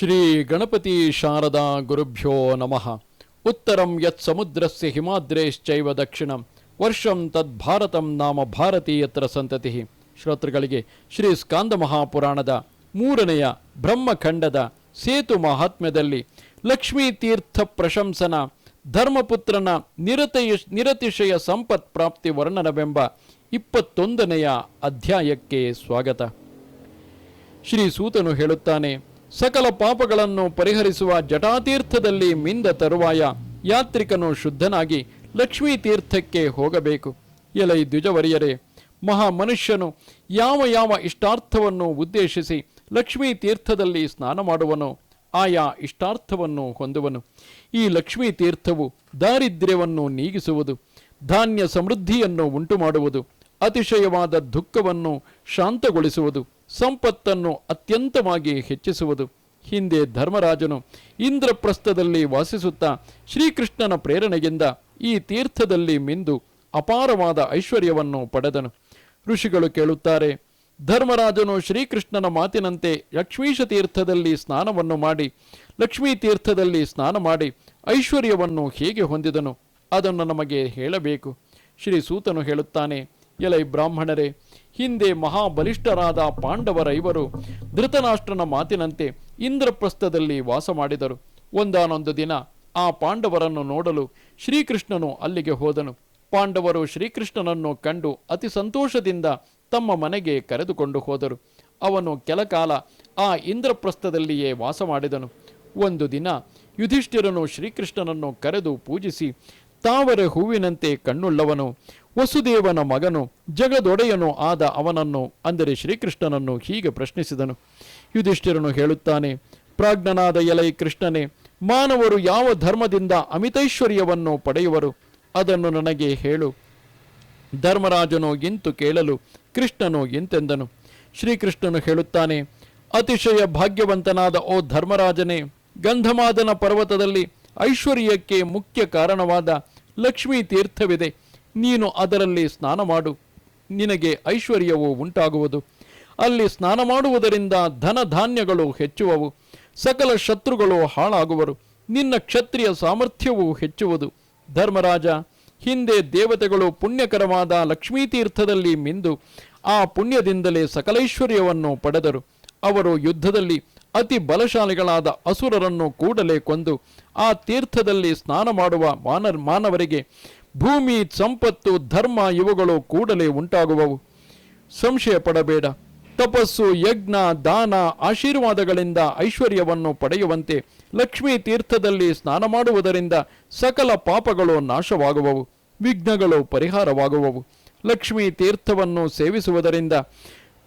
ಶ್ರೀ ಗಣಪತಿ ಶಾರದಾ ಗುರುಭ್ಯೋ ನಮಃ. ಉತ್ತರಂ ಯತ್ ಸಮುದ್ರಸ್ಯ ಹಿಮಾದ್ರೇಶ್ಚೈವ ದಕ್ಷಿಣಂ. ವರ್ಷಂ ತದ್ ಭಾರತಂ ನಾಮ ಭಾರತೀಯತ್ರ ಸಂತತಿ. ಶ್ರೋತೃಗಳಿಗೆ ಶ್ರೀ ಸ್ಕಾಂದ ಮಹಾಪುರಾಣದ ಮೂರನೆಯ ಬ್ರಹ್ಮಖಂಡದ ಸೇತು ಮಹಾತ್ಮ್ಯದಲ್ಲಿ ಲಕ್ಷ್ಮೀತೀರ್ಥ ಪ್ರಶಂಸನ ಧರ್ಮಪುತ್ರನ ನಿರತಯ ನಿರತಿಶಯ ಸಂಪತ್ ಪ್ರಾಪ್ತಿ ವರ್ಣನವೆಂಬ ಇಪ್ಪತ್ತೊಂದನೆಯ ಅಧ್ಯಾಯಕ್ಕೆ ಸ್ವಾಗತ. ಶ್ರೀ ಸೂತನು ಹೇಳುತ್ತಾನೆ ಸಕಲ ಪಾಪಗಳನ್ನು ಪರಿಹರಿಸುವ ಜಟಾತೀರ್ಥದಲ್ಲಿ ಮಿಂದ ತರುವಾಯ ಯಾತ್ರಿಕನು ಶುದ್ಧನಾಗಿ ಲಕ್ಷ್ಮೀ ತೀರ್ಥಕ್ಕೆ ಹೋಗಬೇಕು. ಎಲೈ ದ್ವಿಜವರಿಯರೇ ಮಹಾ ಮನುಷ್ಯನು ಯಾವ ಯಾವ ಇಷ್ಟಾರ್ಥವನ್ನು ಉದ್ದೇಶಿಸಿ ಲಕ್ಷ್ಮೀ ತೀರ್ಥದಲ್ಲಿ ಸ್ನಾನ ಮಾಡುವನು ಆಯಾ ಇಷ್ಟಾರ್ಥವನ್ನು ಹೊಂದುವನು. ಈ ಲಕ್ಷ್ಮೀ ತೀರ್ಥವು ದಾರಿದ್ರ್ಯವನ್ನು ನೀಗಿಸುವುದು, ಧಾನ್ಯ ಸಮೃದ್ಧಿಯನ್ನು ಉಂಟು ಮಾಡುವುದು ಅತಿಶಯವಾದ ದುಃಖವನ್ನು ಶಾಂತಗೊಳಿಸುವುದು. ಸಂಪತ್ತನ್ನು ಅತ್ಯಂತವಾಗಿ ಹೆಚ್ಚಿಸುವುದು. ಹಿಂದೆ ಧರ್ಮರಾಜನು ಇಂದ್ರಪ್ರಸ್ಥದಲ್ಲಿ ವಾಸಿಸುತ್ತಾ ಶ್ರೀಕೃಷ್ಣನ ಪ್ರೇರಣೆಯಿಂದ ಈ ತೀರ್ಥದಲ್ಲಿ ಮಿಂದು ಅಪಾರವಾದ ಐಶ್ವರ್ಯವನ್ನು ಪಡೆದನು. ಋಷಿಗಳು ಕೇಳುತ್ತಾರೆ, ಧರ್ಮರಾಜನು ಶ್ರೀಕೃಷ್ಣನ ಮಾತಿನಂತೆ ಲಕ್ಷ್ಮೀಶ ತೀರ್ಥದಲ್ಲಿ ಸ್ನಾನವನ್ನು ಮಾಡಿ, ಲಕ್ಷ್ಮೀ ತೀರ್ಥದಲ್ಲಿ ಸ್ನಾನ ಮಾಡಿ ಐಶ್ವರ್ಯವನ್ನು ಹೇಗೆ ಹೊಂದಿದನು? ಅದನ್ನು ನಮಗೆ ಹೇಳಬೇಕು. ಶ್ರೀ ಸೂತನು ಹೇಳುತ್ತಾನೆ, ಎಲೈ ಬ್ರಾಹ್ಮಣರೇ ಹಿಂದೆ ಮಹಾಬಲಿಷ್ಠರಾದ ಪಾಂಡವರ ಇವರು ಧೃತರಾಷ್ಟ್ರನ ಮಾತಿನಂತೆ ಇಂದ್ರಪ್ರಸ್ಥದಲ್ಲಿ ವಾಸ ಮಾಡಿದರು. ಒಂದಾನೊಂದು ದಿನ ಆ ಪಾಂಡವರನ್ನು ನೋಡಲು ಶ್ರೀಕೃಷ್ಣನು ಅಲ್ಲಿಗೆ ಹೋದನು. ಪಾಂಡವರು ಶ್ರೀಕೃಷ್ಣನನ್ನು ಕಂಡು ಅತಿ ಸಂತೋಷದಿಂದ ತಮ್ಮ ಮನೆಗೆ ಕರೆದುಕೊಂಡು ಹೋದರು. ಅವನು ಕೆಲಕಾಲ ಆ ಇಂದ್ರಪ್ರಸ್ಥದಲ್ಲಿಯೇ ವಾಸ ಮಾಡಿದನು. ಒಂದು ದಿನ ಯುಧಿಷ್ಠಿರನು ಶ್ರೀಕೃಷ್ಣನನ್ನು ಕರೆದು ಪೂಜಿಸಿ ತಾವರೆ ಹೂವಿನಂತೆ ಕಣ್ಣುಳ್ಳವನು, ವಸುದೇವನ ಮಗನು, ಜಗದೊಡೆಯನು ಆದ ಅವನನ್ನು ಅಂದರೆ ಶ್ರೀಕೃಷ್ಣನನ್ನು ಹೀಗೆ ಪ್ರಶ್ನಿಸಿದನು. ಯುಧಿಷ್ಠಿರನು ಹೇಳುತ್ತಾನೆ, ಪ್ರಾಜ್ಞನಾದ ಎಲೈ ಕೃಷ್ಣನೇ, ಮಾನವರು ಯಾವ ಧರ್ಮದಿಂದ ಅಮಿತೈಶ್ವರ್ಯವನ್ನು ಪಡೆಯುವರು? ಅದನ್ನು ನನಗೆ ಹೇಳು. ಧರ್ಮರಾಜನು ಇಂತು ಕೇಳಲು ಕೃಷ್ಣನು ಎಂತೆಂದನು. ಶ್ರೀಕೃಷ್ಣನು ಹೇಳುತ್ತಾನೆ, ಅತಿಶಯ ಭಾಗ್ಯವಂತನಾದ ಓ ಧರ್ಮರಾಜನೇ, ಗಂಧಮಾದನ ಪರ್ವತದಲ್ಲಿ ಐಶ್ವರ್ಯಕ್ಕೆ ಮುಖ್ಯ ಕಾರಣವಾದ ಲಕ್ಷ್ಮೀ ತೀರ್ಥವಿದೆ. ನೀನು ಅದರಲ್ಲಿ ಸ್ನಾನ ಮಾಡು. ನಿನಗೆ ಐಶ್ವರ್ಯವು ಉಂಟಾಗುವುದು. ಅಲ್ಲಿ ಸ್ನಾನ ಮಾಡುವುದರಿಂದ ಧನ ಧಾನ್ಯಗಳು ಹೆಚ್ಚುವವು. ಸಕಲ ಶತ್ರುಗಳು ಹಾಳಾಗುವರು. ನಿನ್ನ ಕ್ಷತ್ರಿಯ ಸಾಮರ್ಥ್ಯವೂ ಹೆಚ್ಚುವುದು. ಧರ್ಮರಾಜ, ಹಿಂದೆ ದೇವತೆಗಳು ಪುಣ್ಯಕರವಾದ ಲಕ್ಷ್ಮೀತೀರ್ಥದಲ್ಲಿ ಮಿಂದು ಆ ಪುಣ್ಯದಿಂದಲೇ ಸಕಲೈಶ್ವರ್ಯವನ್ನು ಪಡೆದರು. ಅವರು ಯುದ್ಧದಲ್ಲಿ ಅತಿ ಬಲಶಾಲಿಗಳಾದ ಅಸುರರನ್ನು ಕೂಡಲೇ ಕೊಂದು ಆ ತೀರ್ಥದಲ್ಲಿ ಸ್ನಾನ ಮಾಡುವ ಮಾನ ಮಾನವರಿಗೆ ಭೂಮಿ, ಸಂಪತ್ತು, ಧರ್ಮ ಇವುಗಳು ಕೂಡಲೇ ಉಂಟಾಗುವವು. ಸಂಶಯ ಪಡಬೇಡ. ತಪಸ್ಸು, ಯಜ್ಞ, ದಾನ, ಆಶೀರ್ವಾದಗಳಿಂದ ಐಶ್ವರ್ಯವನ್ನು ಪಡೆಯುವಂತೆ ಲಕ್ಷ್ಮೀ ತೀರ್ಥದಲ್ಲಿ ಸ್ನಾನ ಮಾಡುವುದರಿಂದ ಸಕಲ ಪಾಪಗಳು ನಾಶವಾಗುವವು. ವಿಘ್ನಗಳು ಪರಿಹಾರವಾಗುವವು. ಲಕ್ಷ್ಮೀ ತೀರ್ಥವನ್ನು ಸೇವಿಸುವುದರಿಂದ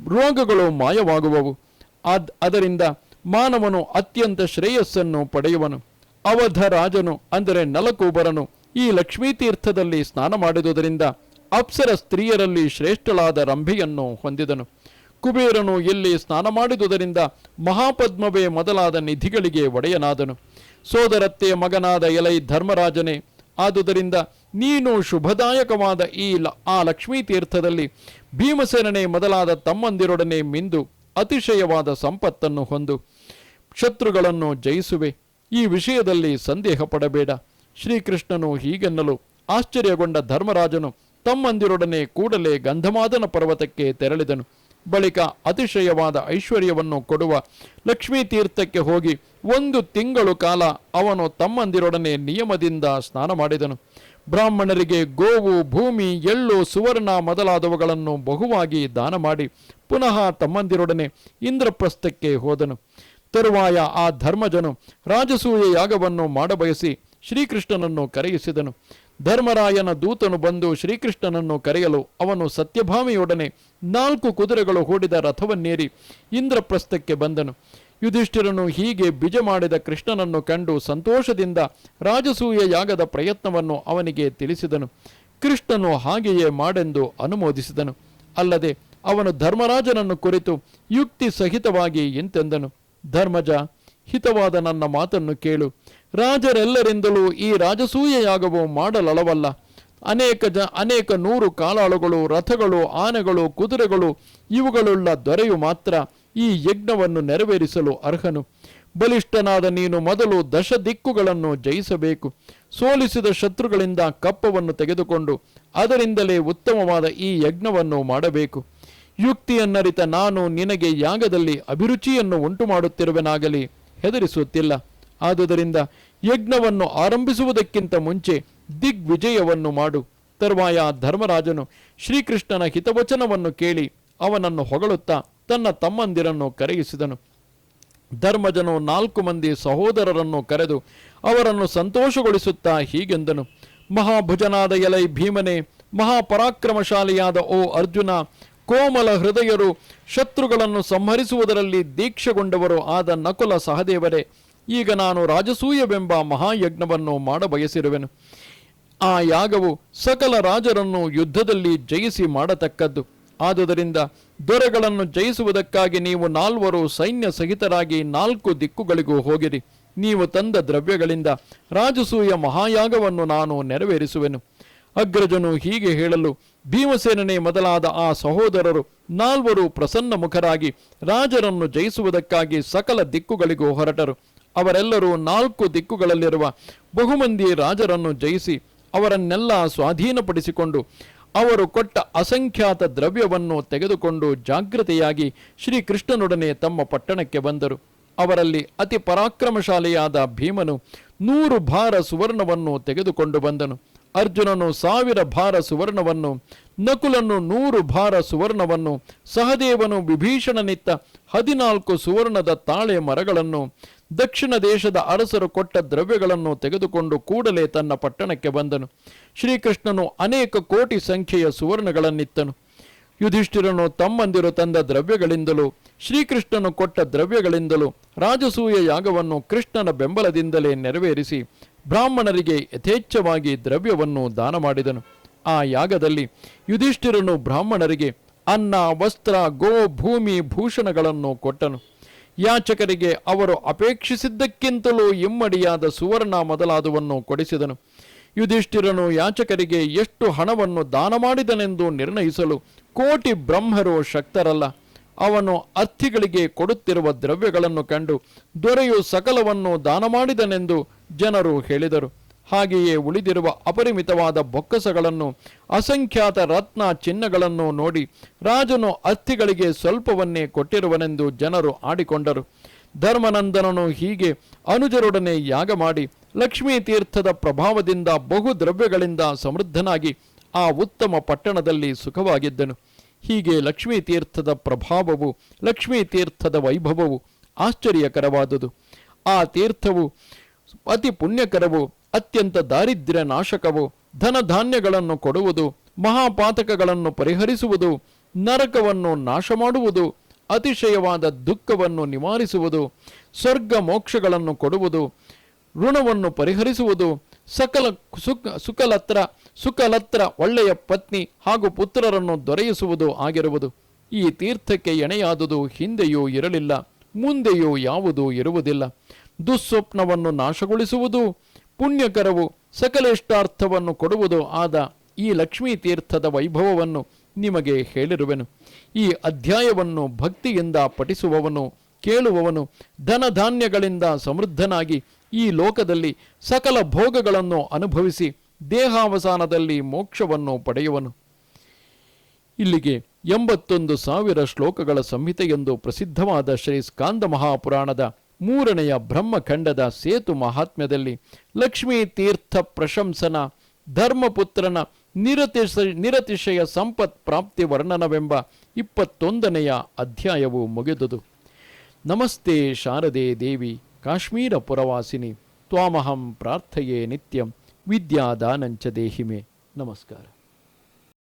ರೋಗಗಳು ಮಾಯವಾಗುವವು. ಅದ್, ಅದರಿಂದ ಮಾನವನು ಅತ್ಯಂತ ಶ್ರೇಯಸ್ಸನ್ನು ಪಡೆಯುವನು. ಅವಧ ರಾಜನು ಅಂದರೆ ನಲಕೂಬರನು. ಈ ಲಕ್ಷ್ಮೀತೀರ್ಥದಲ್ಲಿ ಸ್ನಾನ ಮಾಡಿದುದರಿಂದ ಅಪ್ಸರ ಸ್ತ್ರೀಯರಲ್ಲಿ ಶ್ರೇಷ್ಠಳಾದ ರಂಭೆಯನ್ನು ಹೊಂದಿದನು. ಕುಬೇರನು ಇಲ್ಲಿ ಸ್ನಾನ ಮಾಡಿದುದರಿಂದ ಮಹಾಪದ್ಮವೇ ಮೊದಲಾದ ನಿಧಿಗಳಿಗೆ ಒಡೆಯನಾದನು. ಸೋದರತ್ತೆಯ ಮಗನಾದ ಎಲೈ ಧರ್ಮರಾಜನೇ, ಆದುದರಿಂದ ನೀನು ಶುಭದಾಯಕವಾದ ಈ ಲ- ಆ ಲಕ್ಷ್ಮೀತೀರ್ಥದಲ್ಲಿ ಭೀಮಸೇನನೆ ಮೊದಲಾದ ತಮ್ಮಂದಿರೊಡನೆ ಮಿಂದು ಅತಿಶಯವಾದ ಸಂಪತ್ತನ್ನು ಹೊಂದು ಶತ್ರುಗಳನ್ನು ಜಯಿಸುವೆ. ಈ ವಿಷಯದಲ್ಲಿ ಸಂದೇಹ ಪಡಬೇಡ. ಶ್ರೀಕೃಷ್ಣನು ಹೀಗೆನ್ನಲು ಆಶ್ಚರ್ಯಗೊಂಡ ಧರ್ಮರಾಜನು ತಮ್ಮಂದಿರೊಡನೆ ಕೂಡಲೇ ಗಂಧಮಾದನ ಪರ್ವತಕ್ಕೆ ತೆರಳಿದನು. ಬಳಿಕ ಅತಿಶಯವಾದ ಐಶ್ವರ್ಯವನ್ನು ಕೊಡುವ ಲಕ್ಷ್ಮೀ ತೀರ್ಥಕ್ಕೆ ಹೋಗಿ ಒಂದು ತಿಂಗಳು ಕಾಲ ಅವನು ತಮ್ಮಂದಿರೊಡನೆ ನಿಯಮದಿಂದ ಸ್ನಾನ ಮಾಡಿದನು. ಬ್ರಾಹ್ಮಣರಿಗೆ ಗೋವು, ಭೂಮಿ, ಎಳ್ಳು, ಸುವರ್ಣ ಮೊದಲಾದವುಗಳನ್ನು ಬಹುವಾಗಿ ದಾನ ಮಾಡಿ ಪುನಃ ತಮ್ಮಂದಿರೊಡನೆ ಇಂದ್ರಪ್ರಸ್ಥಕ್ಕೆ ಹೋದನು. ತರುವಾಯ ಆ ಧರ್ಮಜನು ರಾಜಸೂಯ ಯಾಗವನ್ನು ಮಾಡಬಯಸಿ ಶ್ರೀಕೃಷ್ಣನನ್ನು ಕರೆಯಿಸಿದನು. ಧರ್ಮರಾಯನ ದೂತನು ಬಂದು ಶ್ರೀಕೃಷ್ಣನನ್ನು ಕರೆಯಲು ಅವನು ಸತ್ಯಭಾಮಿಯೊಡನೆ ನಾಲ್ಕು ಕುದುರೆಗಳು ಹೂಡಿದ ರಥವನ್ನೇರಿ ಇಂದ್ರಪ್ರಸ್ಥಕ್ಕೆ ಬಂದನು. ಯುಧಿಷ್ಠಿರನು ಹೀಗೆ ಬಿಜ ಮಾಡಿದ ಕೃಷ್ಣನನ್ನು ಕಂಡು ಸಂತೋಷದಿಂದ ರಾಜಸೂಯ ಯಾಗದ ಪ್ರಯತ್ನವನ್ನು ಅವನಿಗೆ ತಿಳಿಸಿದನು. ಕೃಷ್ಣನು ಹಾಗೆಯೇ ಮಾಡೆಂದು ಅನುಮೋದಿಸಿದನು. ಅಲ್ಲದೆ ಅವನು ಧರ್ಮರಾಜನನ್ನು ಕುರಿತು ಯುಕ್ತಿ ಸಹಿತವಾಗಿ ಇಂತೆಂದನು ಧರ್ಮಜ, ಹಿತವಾದ ನನ್ನ ಮಾತನ್ನು ಕೇಳು. ರಾಜರೆಲ್ಲರಿಂದಲೂ ಈ ರಾಜಸೂಯ ಯಾಗವು ಮಾಡಲಳವಲ್ಲ. ಅನೇಕ ಜ, ಅನೇಕ ನೂರು ಕಾಲಾಳುಗಳು, ರಥಗಳು, ಆನೆಗಳು, ಕುದುರೆಗಳು, ಇವುಗಳುಳ್ಳ ದೊರೆಯು ಮಾತ್ರ ಈ ಯಜ್ಞವನ್ನು ನೆರವೇರಿಸಲು ಅರ್ಹನು. ಬಲಿಷ್ಠನಾದ ನೀನು ಮೊದಲು ದಶ ದಿಕ್ಕುಗಳನ್ನು ಜಯಿಸಬೇಕು. ಸೋಲಿಸಿದ ಶತ್ರುಗಳಿಂದ ಕಪ್ಪವನ್ನು ತೆಗೆದುಕೊಂಡು ಅದರಿಂದಲೇ ಉತ್ತಮವಾದ ಈ ಯಜ್ಞವನ್ನು ಮಾಡಬೇಕು. ಯುಕ್ತಿಯನ್ನರಿತ ನಾನು ನಿನಗೆ ಯಾಗದಲ್ಲಿ ಅಭಿರುಚಿಯನ್ನು ಉಂಟು ಮಾಡುತ್ತಿರುವೆನಾಗಲಿ ಹೆದರಿಸುತ್ತಿಲ್ಲ. ಆದುದರಿಂದ ಯಜ್ಞವನ್ನು ಆರಂಭಿಸುವುದಕ್ಕಿಂತ ಮುಂಚೆ ದಿಗ್ವಿಜಯವನ್ನು ಮಾಡು. ತರುವಾಯ ಧರ್ಮರಾಜನು ಶ್ರೀಕೃಷ್ಣನ ಹಿತವಚನವನ್ನು ಕೇಳಿ ಅವನನ್ನು ಹೊಗಳುತ್ತಾ ತನ್ನ ತಮ್ಮಂದಿರನ್ನು ಕರೆಯಿಸಿದನು. ಧರ್ಮಜನು ನಾಲ್ಕು ಮಂದಿ ಸಹೋದರರನ್ನು ಕರೆದು ಅವರನ್ನು ಸಂತೋಷಗೊಳಿಸುತ್ತಾ ಹೀಗೆಂದನು. ಮಹಾಭುಜನಾದ ಎಲೈ ಭೀಮನೆ, ಮಹಾಪರಾಕ್ರಮಶಾಲಿಯಾದ ಓ ಅರ್ಜುನ ಕೋಮಲ ಹೃದಯರು ಶತ್ರುಗಳನ್ನು ಸಂಹರಿಸುವುದರಲ್ಲಿ ದೀಕ್ಷೆಗೊಂಡವರು ಆದ ನಕುಲ ಸಹದೇವರೇ, ಈಗ ನಾನು ರಾಜಸೂಯವೆಂಬ ಮಹಾಯಜ್ಞವನ್ನು ಮಾಡಬಯಸಿರುವೆನು. ಆ ಯಾಗವು ಸಕಲ ರಾಜರನ್ನು ಯುದ್ಧದಲ್ಲಿ ಜಯಿಸಿ ಮಾಡತಕ್ಕದ್ದು. ಆದುದರಿಂದ ದೊರೆಗಳನ್ನು ಜಯಿಸುವುದಕ್ಕಾಗಿ ನೀವು ನಾಲ್ವರು ಸೈನ್ಯ ಸಹಿತರಾಗಿ ನಾಲ್ಕು ದಿಕ್ಕುಗಳಿಗೂ ಹೋಗಿರಿ. ನೀವು ತಂದ ದ್ರವ್ಯಗಳಿಂದ ರಾಜಸೂಯ ಮಹಾಯಾಗವನ್ನು ನಾನು ನೆರವೇರಿಸುವೆನು. ಅಗ್ರಜನು ಹೀಗೆ ಹೇಳಲು ಭೀಮಸೇನನೇ ಮೊದಲಾದ ಆ ಸಹೋದರರು ನಾಲ್ವರು ಪ್ರಸನ್ನ ಮುಖರಾಗಿ ರಾಜರನ್ನು ಜಯಿಸುವುದಕ್ಕಾಗಿ ಸಕಲ ದಿಕ್ಕುಗಳಿಗೂ ಹೊರಟರು. ಅವರೆಲ್ಲರೂ ನಾಲ್ಕು ದಿಕ್ಕುಗಳಲ್ಲಿರುವ ಬಹುಮಂದಿ ರಾಜರನ್ನು ಜಯಿಸಿ ಅವರನ್ನೆಲ್ಲ ಸ್ವಾಧೀನಪಡಿಸಿಕೊಂಡು ಅವರು ಕೊಟ್ಟ ಅಸಂಖ್ಯಾತ ದ್ರವ್ಯವನ್ನು ತೆಗೆದುಕೊಂಡು ಜಾಗೃತೆಯಾಗಿ ಶ್ರೀಕೃಷ್ಣನೊಡನೆ ತಮ್ಮ ಪಟ್ಟಣಕ್ಕೆ ಬಂದರು. ಅವರಲ್ಲಿ ಅತಿ ಪರಾಕ್ರಮಶಾಲಿಯಾದ ಭೀಮನು ನೂರು ಭಾರ ಸುವರ್ಣವನ್ನು ತೆಗೆದುಕೊಂಡು ಬಂದನು. ಅರ್ಜುನನು ಸಾವಿರ ಭಾರ ಸುವರ್ಣವನ್ನು, ನಕುಲನು ನೂರು ಭಾರ ಸುವರ್ಣವನ್ನು, ಸಹದೇವನು ವಿಭೀಷಣನಿತ್ತ ಹದಿನಾಲ್ಕು ಸುವರ್ಣದ ತಾಳೆ ಮರಗಳನ್ನು, ದಕ್ಷಿಣ ದೇಶದ ಅರಸರು ಕೊಟ್ಟ ದ್ರವ್ಯಗಳನ್ನು ತೆಗೆದುಕೊಂಡು ಕೂಡಲೇ ತನ್ನ ಪಟ್ಟಣಕ್ಕೆ ಬಂದನು. ಶ್ರೀಕೃಷ್ಣನು ಅನೇಕ ಕೋಟಿ ಸಂಖ್ಯೆಯ ಸುವರ್ಣಗಳನ್ನಿತ್ತನು. ಯುಧಿಷ್ಠಿರನು ತಮ್ಮಂದಿರು ತಂದ ದ್ರವ್ಯಗಳಿಂದಲೂ, ಶ್ರೀಕೃಷ್ಣನು ಕೊಟ್ಟ ದ್ರವ್ಯಗಳಿಂದಲೂ ರಾಜಸೂಯ ಯಾಗವನ್ನು ಕೃಷ್ಣನ ಬೆಂಬಲದಿಂದಲೇ ನೆರವೇರಿಸಿ ಬ್ರಾಹ್ಮಣರಿಗೆ ಯಥೇಚ್ಛವಾಗಿ ದ್ರವ್ಯವನ್ನು ದಾನ ಮಾಡಿದನು. ಆ ಯಾಗದಲ್ಲಿ ಯುಧಿಷ್ಠಿರನು ಬ್ರಾಹ್ಮಣರಿಗೆ ಅನ್ನ, ವಸ್ತ್ರ, ಗೋ, ಭೂಮಿ, ಭೂಷಣಗಳನ್ನು ಕೊಟ್ಟನು. ಯಾಚಕರಿಗೆ ಅವರು ಅಪೇಕ್ಷಿಸಿದ್ದಕ್ಕಿಂತಲೂ ಇಮ್ಮಡಿಯಾದ ಸುವರ್ಣ ಮೊದಲಾದವನ್ನು ಕೊಡಿಸಿದನು. ಯುಧಿಷ್ಠಿರನು ಯಾಚಕರಿಗೆ ಎಷ್ಟು ಹಣವನ್ನು ದಾನ ಮಾಡಿದನೆಂದು ನಿರ್ಣಯಿಸಲು ಕೋಟಿ ಬ್ರಹ್ಮರು ಶಕ್ತರಲ್ಲ. ಅವನು ಅರ್ಥಿಗಳಿಗೆ ಕೊಡುತ್ತಿರುವ ದ್ರವ್ಯಗಳನ್ನು ಕಂಡು ದೊರೆಯು ಸಕಲವನ್ನು ದಾನ ಮಾಡಿದನೆಂದು ಜನರು ಹೇಳಿದರು. ಹಾಗೆಯೇ ಉಳಿದಿರುವ ಅಪರಿಮಿತವಾದ ಬೊಕ್ಕಸಗಳನ್ನು, ಅಸಂಖ್ಯಾತ ರತ್ನ ಚಿನ್ನಗಳನ್ನು ನೋಡಿ ರಾಜನು ಅಸ್ಥಿಗಳಿಗೆ ಸ್ವಲ್ಪವನ್ನೇ ಕೊಟ್ಟಿರುವನೆಂದು ಜನರು ಆಡಿಕೊಂಡರು. ಧರ್ಮನಂದನನು ಹೀಗೆ ಅನುಜರೊಡನೆ ಯಾಗ ಮಾಡಿ ಲಕ್ಷ್ಮೀ ತೀರ್ಥದ ಪ್ರಭಾವದಿಂದ ಬಹು ದ್ರವ್ಯಗಳಿಂದ ಸಮೃದ್ಧನಾಗಿ ಆ ಉತ್ತಮ ಪಟ್ಟಣದಲ್ಲಿ ಸುಖವಾಗಿದ್ದನು. ಹೀಗೆ ಲಕ್ಷ್ಮೀ ತೀರ್ಥದ ಪ್ರಭಾವವು, ಲಕ್ಷ್ಮೀ ತೀರ್ಥದ ವೈಭವವು ಆಶ್ಚರ್ಯಕರವಾದುದು. ಆ ತೀರ್ಥವು ಅತಿ ಪುಣ್ಯಕರವು, ಅತ್ಯಂತ ದಾರಿದ್ರ್ಯ ನಾಶಕವು ಧನ ಧಾನ್ಯಗಳನ್ನು ಕೊಡುವುದು, ಮಹಾಪಾತಕಗಳನ್ನು ಪರಿಹರಿಸುವುದು, ನರಕವನ್ನು ನಾಶ ಮಾಡುವುದು ಅತಿಶಯವಾದ ದುಃಖವನ್ನು ನಿವಾರಿಸುವುದು, ಸ್ವರ್ಗ ಮೋಕ್ಷಗಳನ್ನು ಕೊಡುವುದು, ಋಣವನ್ನು ಪರಿಹರಿಸುವುದು, ಸಕಲ ಸುಖ, ಸುಖಲತ್ರ ಸುಖಲತ್ರ ಒಳ್ಳೆಯ ಪತ್ನಿ ಹಾಗೂ ಪುತ್ರರನ್ನು ದೊರೆಯಿಸುವುದು ಆಗಿರುವುದು. ಈ ತೀರ್ಥಕ್ಕೆ ಎಣೆಯಾದುದು ಹಿಂದೆಯೂ ಇರಲಿಲ್ಲ, ಮುಂದೆಯೂ ಯಾವುದೂ ಇರುವುದಿಲ್ಲ. ದುಸ್ವಪ್ನವನ್ನು ನಾಶಗೊಳಿಸುವುದು, ಪುಣ್ಯಕರವು ಸಕಲೇಷ್ಟಾರ್ಥವನ್ನು ಕೊಡುವುದು ಆದ ಈ ಲಕ್ಷ್ಮೀ ತೀರ್ಥದ ವೈಭವವನ್ನು ನಿಮಗೆ ಹೇಳಿರುವೆನು. ಈ ಅಧ್ಯಾಯವನ್ನು ಭಕ್ತಿಯಿಂದ ಪಠಿಸುವವನು, ಕೇಳುವವನು, ಧನಧಾನ್ಯಗಳಿಂದ ಸಮೃದ್ಧನಾಗಿ ಈ ಲೋಕದಲ್ಲಿ ಸಕಲ ಭೋಗಗಳನ್ನು ಅನುಭವಿಸಿ ದೇಹಾವಸಾನದಲ್ಲಿ ಮೋಕ್ಷವನ್ನು ಪಡೆಯುವನು. ಇಲ್ಲಿಗೆ ಎಂಬತ್ತೊಂದು ಸಾವಿರ ಶ್ಲೋಕಗಳ ಸಂಹಿತೆಯೆಂದು ಪ್ರಸಿದ್ಧವಾದ ಶ್ರೀ ಸ್ಕಾಂದ ಮಹಾಪುರಾಣದ ಮೂರನೆಯ ಬ್ರಹ್ಮಖಂಡದ ಸೇತು ಮಹಾತ್ಮ್ಯದಲ್ಲಿ ಲಕ್ಷ್ಮೀ ತೀರ್ಥ ಪ್ರಶಂಸನ, ಧರ್ಮಪುತ್ರನ ನಿರತಿಶ, ನಿರತಿಶಯ ಸಂಪತ್ ಪ್ರಾಪ್ತಿ ವರ್ಣನವೆಂಬ ಇಪ್ಪತ್ತೊಂದನೆಯ ಅಧ್ಯಾಯವು ಮುಗಿದುದು. ನಮಸ್ತೆ ಶಾರದೆ ದೇವಿ, ಕಾಶ್ಮೀರ ಪುರವಾಸಿನಿ, ತ್ವಾಮಹಂ ಪ್ರಾರ್ಥೆಯೇ ನಿತ್ಯಂ, ವಿದ್ಯಾದಾನಂಚ ದೇಹಿಮೆ. ನಮಸ್ಕಾರ.